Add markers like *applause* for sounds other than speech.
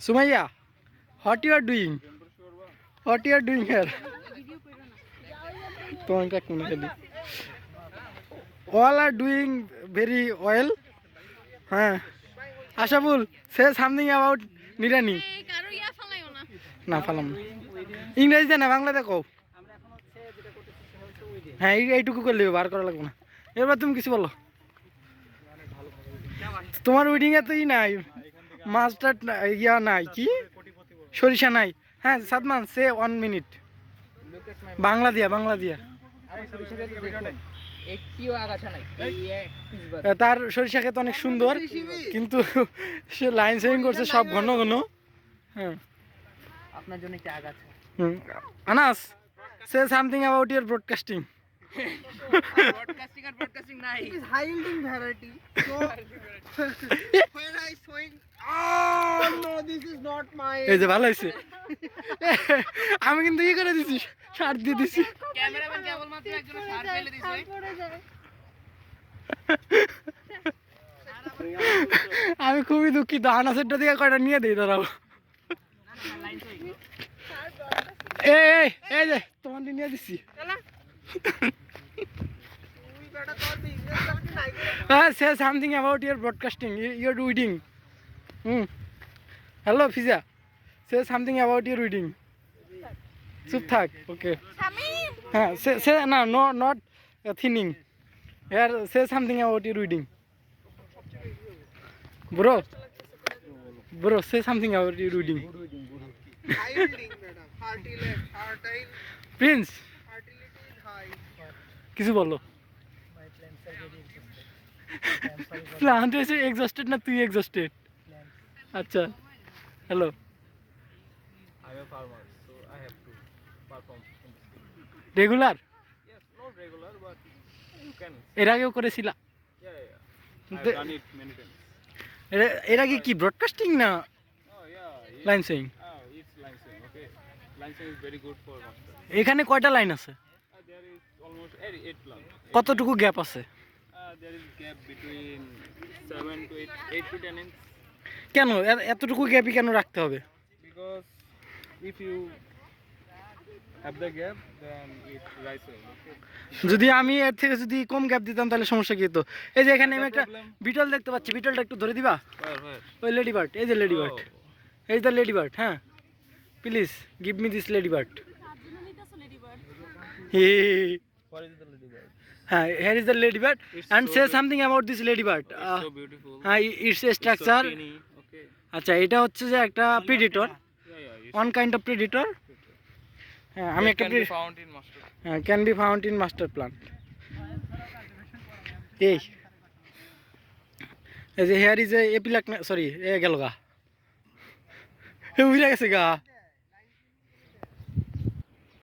Sumaiya what you are doing what you are doing here তোমার কাক মনে খালি all are doing very well হ্যাঁ। আশাফুল সে সামথিং অ্যাবাউট নিরানি না ফালাম না। ইংরেজিতে না, বাংলাতে কও। হ্যাঁ এই- এইটুকু করলে বার করা লাগবে না। এবার তুমি কিছু বলো। তোমার এ তো ই নাই। মাস্টার্ড ইয়া নাই কি? সরিষা নাই। হ্যাঁ Sadman say one minute Bangla দিয়া বাংলা দিয়া। তার সরিষা খেতে অনেক সুন্দর কিন্তু সে লাইন সেভিং করছে সব ঘন ঘন। হ্যাঁ। আপনার জন্য আগাছা। Anas say something about your broadcasting broadcasting R broadcasting নাই। It is high yielding variety. So when I swing, oh no, this is not my. এই যে ভালো হয়েছে আমি কিন্তু ই করে দিছি সার দিয়ে দিছি। ক্যামেরাম্যান কেবলমাত্র একজন সার ফেলে দিছে। আমি খুবই দুঃখিত আনাসেরটা দিকে কয়টা নিয়ে দিই দাঁড়াও। এই এই এই যে তোমার দিয়ে নিয়ে দিছি। uh, *laughs* say something about your broadcasting. You're reading. Mm. Hello, Fiza. Say something about your reading. Subthak. Okay. Uh, say, say no, no, not uh, thinning. Yeah, say something about your reading. Bro. Bro, say something about your reading. Prince. কিছু বলো plant exhausted না তুই exhausted আচ্ছা hello regular এর আগেও করেছিলা। এর আগে কি ব্রডকাস্টিং না? লাইন সেইং এখানে কয়টা লাইন আছে? কতটুকু গ্যাপ আছে? কেন? এতটুকু গ্যাপই কেন রাখতে হবে? যদি আমি এর থেকে যদি কম গ্যাপ দিতাম তাহলে সমস্যা কী হতো? এই যে এখানে আমি একটা বিটল দেখতে পাচ্ছি। বিটলটা একটু ধরে দিবা? ওই লেডি বার্ড এই যে লেডি বার্ড এই যে লেডি বার্ড হ্যাঁ? Please give me this ladybird হ্যাঁ here is the lady bird and say something about this lady bird. হ্যাঁ ইটস এ স্ট্রাকচার আচ্ছা এটা হচ্ছে যে একটা predator one kind of predator হ্যাঁ আমি একটা. হ্যাঁ can be found in master plan এই। এই যে হেয়ার ইজ এ এপিলাক সরি এ গেল গা। উড়ে গেছে গা।